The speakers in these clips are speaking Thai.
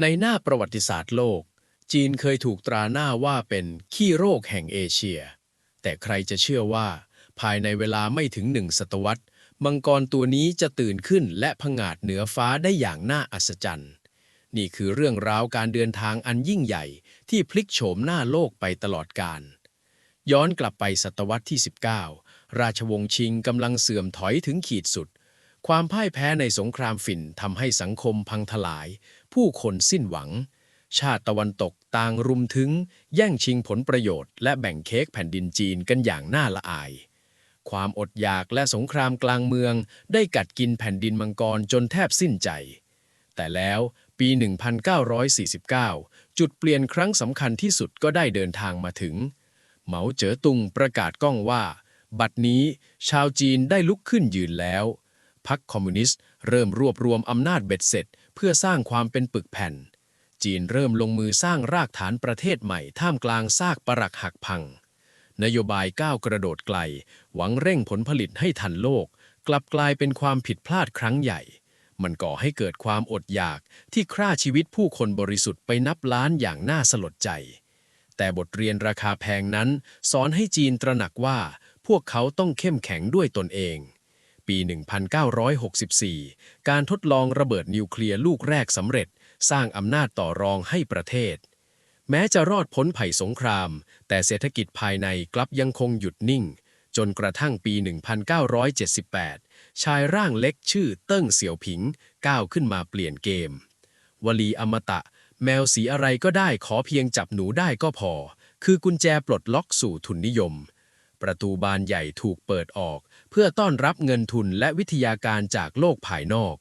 ในหน้าประวัติศาสตร์โลก จีนเคยถูกตราหน้าว่าเป็นขี้โรคแห่งเอเชีย แต่ใครจะเชื่อว่า ภายในเวลาไม่ถึงหนึ่งศตวรรษ มังกรตัวนี้จะตื่นขึ้นและผงาดเหนือฟ้าได้อย่างน่าอัศจรรย์ นี่คือเรื่องราวการเดินทางอันยิ่งใหญ่ที่พลิกโฉมหน้าโลกไปตลอดกาล ย้อนกลับไปศตวรรษที่ 19 ราชวงศ์ชิงกำลังเสื่อมถอยถึงขีดสุด ความพ่ายแพ้ในสงครามฝิ่นทำให้สังคมพังทลาย ผู้คนสิ้นหวัง ชาติตะวันตกต่างรุมถึง แย่งชิงผลประโยชน์และแบ่งเค้กแผ่นดินจีนกันอย่างน่าละอาย ความอดอยากและสงครามกลางเมืองได้กัดกินแผ่นดินมังกรจนแทบสิ้นใจ แต่แล้วปี 1949 จุดเปลี่ยนครั้งสำคัญที่สุดก็ได้เดินทางมาถึง เหมาเจ๋อตุงประกาศก้องว่า บัดนี้ชาวจีนได้ลุกขึ้นยืนแล้ว พรรคคอมมิวนิสต์เริ่มรวบรวมอำนาจเบ็ดเสร็จ เพื่อสร้างความเป็นปึกแผ่น จีนเริ่มลงมือสร้างรากฐานประเทศใหม่ท่ามกลางซากปรักหักพัง นโยบายก้าวกระโดดไกล หวังเร่งผลผลิตให้ทันโลก กลับกลายเป็นความผิดพลาดครั้งใหญ่ มันก่อให้เกิดความอดอยากที่ฆ่าชีวิตผู้คนบริสุทธิ์ไปนับล้านอย่างน่าสลดใจ แต่บทเรียนราคาแพงนั้น สอนให้จีนตระหนักว่า พวกเขาต้องเข้มแข็งด้วยตนเอง ปี 1964 การทดลองระเบิดนิวเคลียร์ลูกแรกสำเร็จ สร้างอำนาจต่อรองให้ประเทศ แม้จะรอดพ้นภัยสงคราม แต่เศรษฐกิจภายในกลับยังคงหยุดนิ่ง จนกระทั่งปี 1978 ชายร่างเล็กชื่อเติ้งเสี่ยวผิง ก้าวขึ้นมาเปลี่ยนเกม วลีอมตะ แมวสีอะไรก็ได้ขอเพียงจับหนูได้ก็พอ คือกุญแจปลดล็อกสู่ทุนนิยมประตูบานใหญ่ถูกเปิดออก เพื่อต้อนรับเงินทุนและวิทยาการจากโลกภายนอก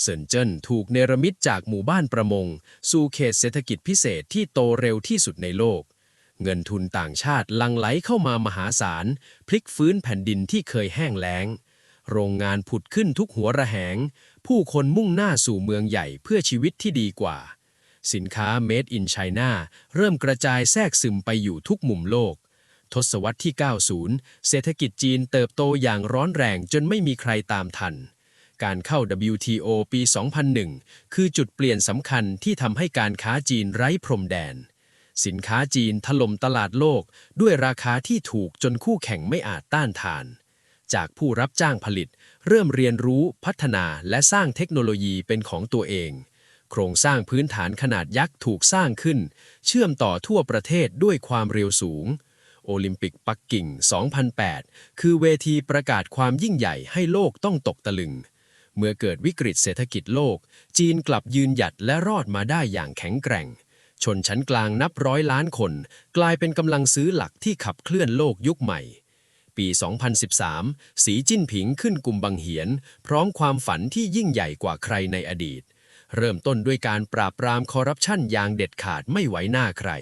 เซินเจิ้นถูกเนรมิตจากหมู่บ้านประมง สู่เขตเศรษฐกิจพิเศษที่โตเร็วที่สุดในโลก เงินทุนต่างชาติลังไหลเข้ามามหาศาล พลิกฟื้นแผ่นดินที่เคยแห้งแล้ง โรงงานผุดขึ้นทุกหัวระแหง ผู้คนมุ่งหน้าสู่เมืองใหญ่เพื่อชีวิตที่ดีกว่า สินค้า Made in China เริ่มกระจายแทรกซึมไปอยู่ทุกมุมโลก ทศวรรษที่ 90 เศรษฐกิจจีนเติบโตอย่างร้อนแรงจนไม่มีใครตามทัน การเข้า WTO ปี 2001 คือจุดเปลี่ยนสำคัญที่ทำให้การค้าจีนไร้พรมแดน สินค้าจีนถล่มตลาดโลกด้วยราคาที่ถูกจนคู่แข่งไม่อาจต้านทาน จากผู้รับจ้างผลิต เริ่มเรียนรู้พัฒนาและสร้างเทคโนโลยีเป็นของตัวเองโครงสร้างพื้นฐานขนาดยักษ์ถูกสร้างขึ้น เชื่อมต่อทั่วประเทศด้วยความเร็วสูง โอลิมปิกปักกิ่ง 2008 คือเวทีประกาศความยิ่งใหญ่ให้โลกต้องตกตะลึง เมื่อเกิดวิกฤตเศรษฐกิจโลก จีนกลับยืนหยัดและรอดมาได้อย่างแข็งแกร่ง ชนชั้นกลางนับร้อยล้านคน กลายเป็นกำลังซื้อหลักที่ขับเคลื่อนโลกยุคใหม่ ปี 2013 สีจิ้นผิงขึ้นกลุ่มบังเหียน พร้อมความฝันที่ยิ่งใหญ่กว่าใครในอดีต เริ่มต้นด้วยการปราบปรามคอร์รัปชันอย่างเด็ดขาดไม่ไว้หน้าใคร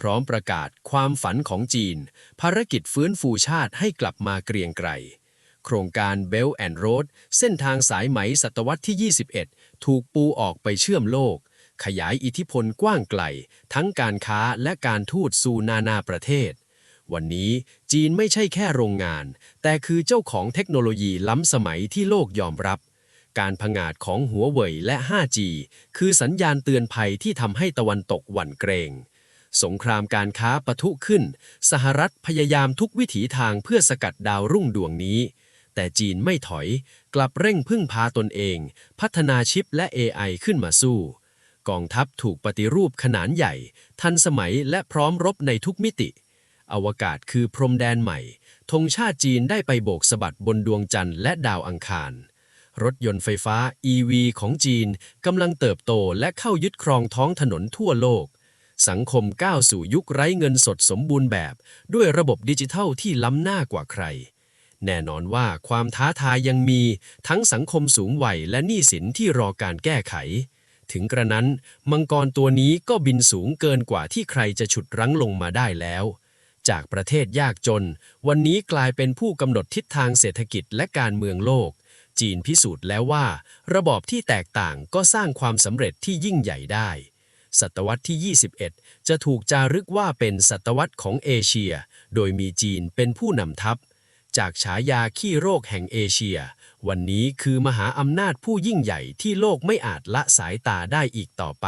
พร้อมประกาศความฝันของจีน ภารกิจฟื้นฟูชาติให้กลับมาเกรียงไกรโครงการ Belt and Road เส้นทางสายไหมศตวรรษที่ 21 ถูกปูออกไปเชื่อมโลก ขยายอิทธิพลกว้างไกล ทั้งการค้าและการทูตสู่นานาประเทศ วันนี้จีนไม่ใช่แค่โรงงาน แต่คือเจ้าของเทคโนโลยีล้ำสมัยที่โลกยอมรับ การผงาดของหัวเว่ยและ 5G คือสัญญาณเตือนภัยที่ทำให้ตะวันตกหวั่นเกรง สงครามการค้าปะทุขึ้น สหรัฐพยายามทุกวิถีทางเพื่อสกัดดาวรุ่งดวงนี้ แต่จีนไม่ถอย กลับเร่งพึ่งพาตนเอง พัฒนาชิปและ AI ขึ้นมาสู้ กองทัพถูกปฏิรูปขนาดใหญ่ ทันสมัยและพร้อมรบในทุกมิติ อวกาศคือพรมแดนใหม่ธงชาติจีนได้ไปโบกสะบัดบนดวงจันทร์และดาวอังคารรถยนต์ไฟฟ้า EV ของจีนกำลังเติบโตและเข้ายึดครองท้องถนนทั่วโลก สังคมก้าวสู่ยุคไร้เงินสดสมบูรณ์แบบ ด้วยระบบดิจิทัลที่ล้ำหน้ากว่าใคร แน่นอนว่าความท้าทายยังมีทั้งสังคมสูงวัยและหนี้สินที่รอการแก้ไข ถึงกระนั้นมังกรตัวนี้ก็บินสูงเกินกว่าที่ใครจะฉุดรั้งลงมาได้แล้ว จากประเทศยากจน วันนี้กลายเป็นผู้กำหนดทิศทางเศรษฐกิจและการเมืองโลก จีนพิสูจน์แล้วว่า ระบอบที่แตกต่างก็สร้างความสำเร็จที่ยิ่งใหญ่ได้ ศตวรรษที่ 21 จะถูกจารึกว่าเป็นศตวรรษของเอเชีย โดยมีจีนเป็นผู้นำทัพ จากฉายาขี้โรคแห่งเอเชีย วันนี้คือมหาอำนาจผู้ยิ่งใหญ่ที่โลกไม่อาจละสายตาได้อีกต่อไป